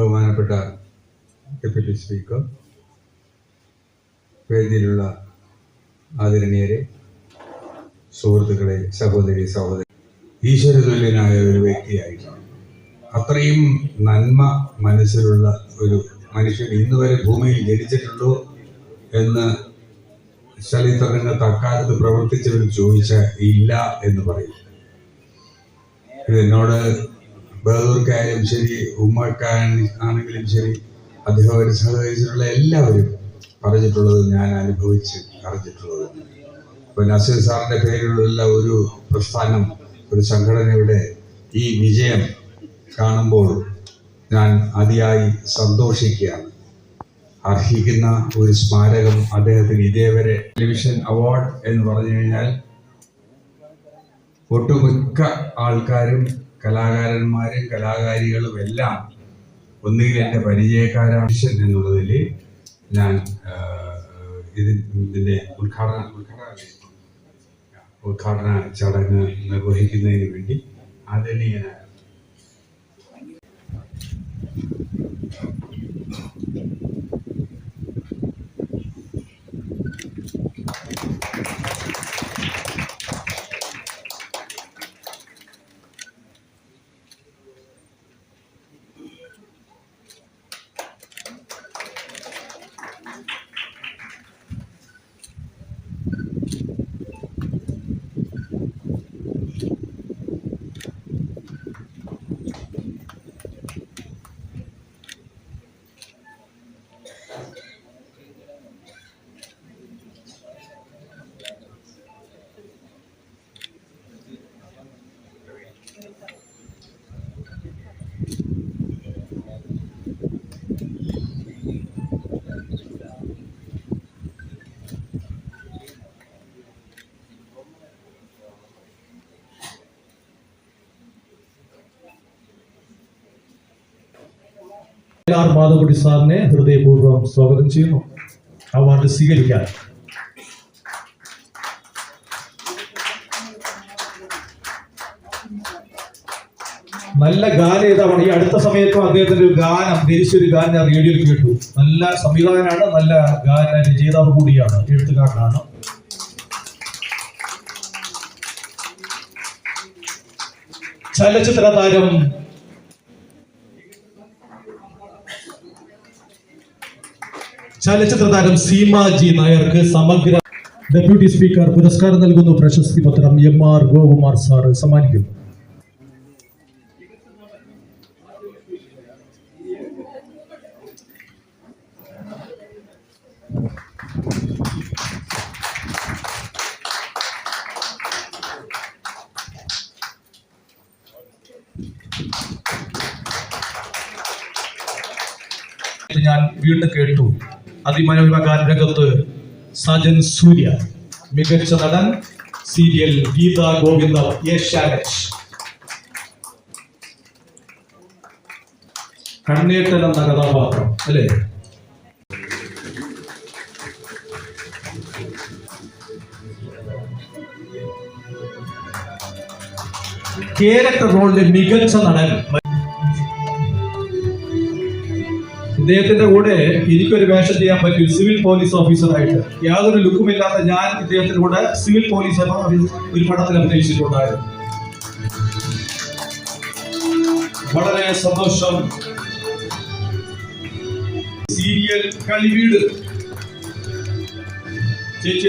ബഹുമാനപ്പെട്ട deputy speaker വേദിയിലുള്ള ആദരണീയരെ സുഹൃത്തുക്കളെ സഹോദരി സഹോദരി ഈശ്വരതുല്യനായ ഒരു വ്യക്തിയായിട്ടാണ്. അത്രയും നന്മ മനസ്സിലുള്ള ഒരു മനുഷ്യൻ ഇന്ന് വരെ ഭൂമിയിൽ ജനിച്ചിട്ടുണ്ടോ എന്ന് ചരിത്രരംഗത്ത് അക്കാലത്ത് പ്രവർത്തിച്ചവർ ചോദിച്ച ഇല്ല എന്ന് പറയും. ഇതെന്നോട് ബഹദൂർക്കായാലും ശരി ഉമ്മക്കാണെങ്കിലും ശരി അദ്ദേഹം അവർ സഹകരിച്ചിട്ടുള്ള എല്ലാവരും പറഞ്ഞിട്ടുള്ളത് ഞാൻ അനുഭവിച്ച് അറിഞ്ഞിട്ടുള്ളത്. ഇപ്പൊ നസീർ സാറിന്റെ പേരിലുള്ള ഒരു പ്രസ്ഥാനം ഒരു സംഘടനയുടെ ഈ വിജയം കാണുമ്പോൾ ഞാൻ അതിയായി സന്തോഷിക്കുകയാണ്. അർഹിക്കുന്ന ഒരു സ്മാരകം അദ്ദേഹത്തിന് ഇതേവരെ ടെലിവിഷൻ അവാർഡ് എന്ന് പറഞ്ഞു കഴിഞ്ഞാൽ ഒട്ടുമിക്ക ആൾക്കാരും കലാകാരന്മാരും കലാകാരികളും എല്ലാം ഒന്നുകിൽ എന്റെ പരിചയക്കാരാണ് എന്നുള്ളതിൽ ഞാൻ ഇതിന്റെ ഉദ്ഘാടന ഉദ്ഘാടന ഉദ്ഘാടന ചടങ്ങ് നിർവഹിക്കുന്നതിന് വേണ്ടി ആദരണീയനായ ആർ മാധവകുടി സാറിനെ ഹൃദയപൂർവം സ്വാഗതം ചെയ്യുന്നു. അവാർഡ് സ്വീകരിക്കാൻ. നല്ല ഗാനം ഏതാണ് ഈ അടുത്ത സമയത്തും അദ്ദേഹത്തിന്റെ ഒരു ഗാനം ഒരു ഗാനം ഞാൻ റേഡിയോയിൽ കേട്ടു. നല്ല സംവിധായകനാണ് നല്ല ഗാന രചയിതാവ് കൂടിയാണ് എഴുത്തുകാരനാണ്. ചലച്ചിത്ര താരം. ചലച്ചിത്ര താരം സീമ ജി നായർക്ക് സമഗ്ര ഡെപ്യൂട്ടി സ്പീക്കർ പുരസ്കാരം നൽകുന്നു പ്രശസ്തി പത്രം എം ആർ ഗോകുമാർ സാറ്. സമ്മാനിക്കുന്നു. ഞാൻ വീണ്ടും കേട്ടു. അതിമനോരമ ഗാനരംഗത്ത് സജൻ സൂര്യ മികച്ച നടൻ സീരിയൽ ഗീത ഗോവിന്ദ ഏഷ്യാനെറ്റ് കണ്ണേട്ടൻ എന്ന കഥാപാത്രം അല്ലേ? ക്യാരക്ടർ റോളിലെ മികച്ച നടൻ ഇദ്ദേഹത്തിന്റെ കൂടെ എനിക്കൊരു വേഷം ചെയ്യാൻ പറ്റും സിവിൽ പോലീസ് ഓഫീസറായിട്ട് യാതൊരു ലുക്കുമില്ലാത്ത ഞാൻ ഇദ്ദേഹത്തിന്റെ കൂടെ സിവിൽ പോലീസ് ഒരു പടത്തിൽ അഭിനയിച്ചിട്ടുണ്ടായിരുന്നു. വളരെ സന്തോഷം. സീരിയൽ കളിവീട്. ചേച്ചി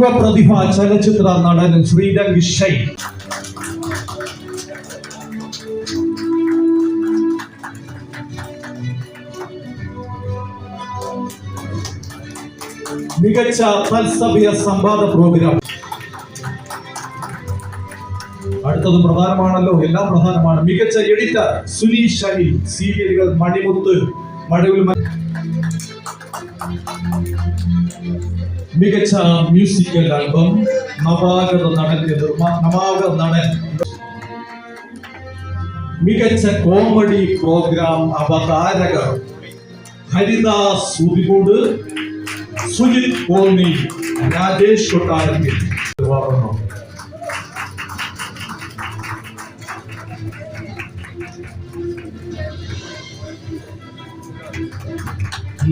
യുവപ്രതിഭ ചലച്ചിത്ര നടൻ ശ്രീരംഗ് ഷൈ മികച്ച തത്സമയ സംവാദ പ്രോഗ്രാം. അടുത്തത് പ്രധാനമാണല്ലോ എല്ലാം പ്രധാനമാണ്. മികച്ച എഡിറ്റർ സുനീഷ് ഷൈ സീരിയലുകൾ മണിമുത്ത് മഴവിൽ മികച്ച മ്യൂസിക്കൽ ആൽബം നവാഗത നടന്റെ നവാഗത നടൻ. മികച്ച കോമഡി പ്രോഗ്രാം അവതാരകർ ഹരിദാസ് ഉദികൂട് സുജിത് കോന്നി രാജേഷ് കൊട്ടാരത്തിൽ.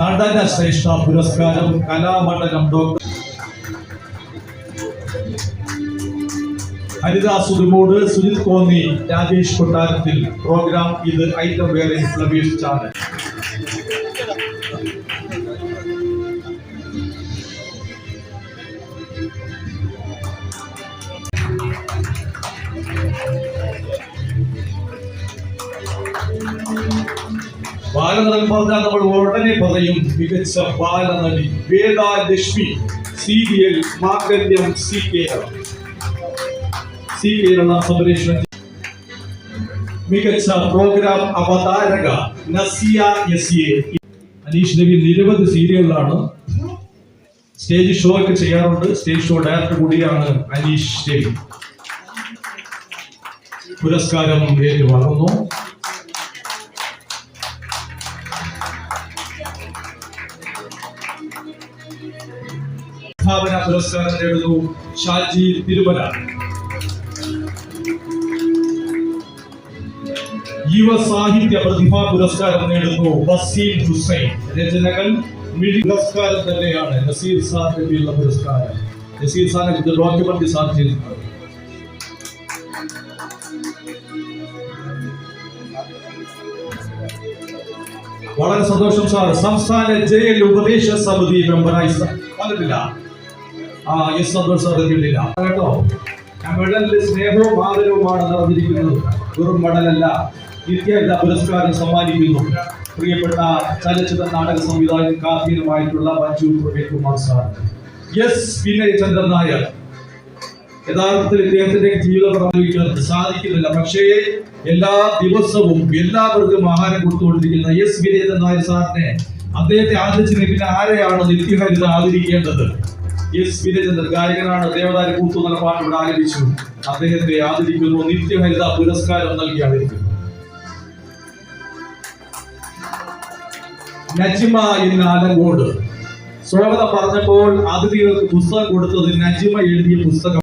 നടന ശ്രേഷ്ഠ പുരസ്കാരം കലാമണ്ഡലം ഡോക്ടർ ഹരിദാസ് ഉടുമൂട് സുനിൽ കോന്നി രാജേഷ് കൊട്ടാരത്തിൽ പ്രോഗ്രാം ഇത് ഐറ്റം വേറെ പ്രവേശിച്ചാണ് ബാലനടൻ പറഞ്ഞാൽ നമ്മൾ ഉടനെ പറയും മികച്ച ബാലനടി Veda Lakshmi serial Mangalyam Zee Kerala Zee Kerala സംപ്രേഷണം മികച്ച പ്രോഗ്രാം അവതാരക നസിയ എ. അനീഷ് രവി നിരവധി സീരിയലിലാണ് സ്റ്റേജ് ഷോ ഒക്കെ ചെയ്യാറുണ്ട്. സ്റ്റേജ് ഷോ ഡയറക്ടർ കൂടിയാണ് അനീഷ് നബി പുരസ്കാരം ഏറ്റുവാങ്ങുന്നു ഭാവന പുരസ്കാരം നേടുന്നു ഷാജി തിരുമല യുവ സാഹിത്യ പ്രതിഭാ പുരസ്കാരം നേടുന്നു ബസീൽ ഹുസൈൻ. രചനകൾ പുരസ്കാരം തന്നെയാണ്. നസീർ സാഹിബിയുള്ള പുരസ്കാരം. നസീർ സാറിനെ ഇത് ഡോക്യുമെന്റ് സാർ ചെയ്തിട്ടുണ്ട് വളരെ സന്തോഷം സാർ. സംസ്ഥാന ജയിൽ ഉപദേശ സമിതി മെമ്പറായി വന്നിട്ടില്ല. ആ എസ് സന്തോഷ് കേട്ടോ? മെഡലിൽ സ്നേഹവും ആദരവുമാണ് നിറഞ്ഞിരിക്കുന്നത്. വെറും മെഡലല്ല വിദ്യാഭ്യാസ പുരസ്കാരം സമ്മാനിക്കുന്നു. പ്രിയപ്പെട്ട ചലച്ചിത്ര നാടക സംവിധായകൻ കാർത്തികമായിട്ടുള്ള മഞ്ജു പ്രവീൺകുമാർ സാർ. എസ് വിനയചന്ദ്രൻ നായർ. യഥാർത്ഥത്തിൽ ഇദ്ദേഹത്തിന്റെ ജീവിതം പ്രവഹിക്കാൻ സാധിക്കുന്നില്ല. പക്ഷേ എല്ലാ ദിവസവും എല്ലാവർക്കും ആഹാരം കൊടുത്തുകൊണ്ടിരിക്കുന്ന എസ് വിനേന്ദ്രൻ നായർ സാറിനെ അദ്ദേഹത്തെ ആദരിച്ചു നിൽക്കുന്ന ആരെയാണ് നിത്യഹരിത ആദരിക്കേണ്ടത്? എസ് വിനയചന്ദ്രൻ ഗായകനാണ് ദേവദാരി കൂത്തു എന്ന പാട്ട് ഇവിടെ ആലപിച്ചു. അദ്ദേഹത്തെ ആദരിക്കുന്നു നിത്യഹരിത പുരസ്കാരം നൽകി ആദരിക്കുന്നു നജിമ എന്ന ആലങ്കോട് സ്വാഗതം പറഞ്ഞപ്പോൾ അതിഥികൾക്ക് പുസ്തകം കൊടുത്തത് നജിമ എഴുതിയ പുസ്തകം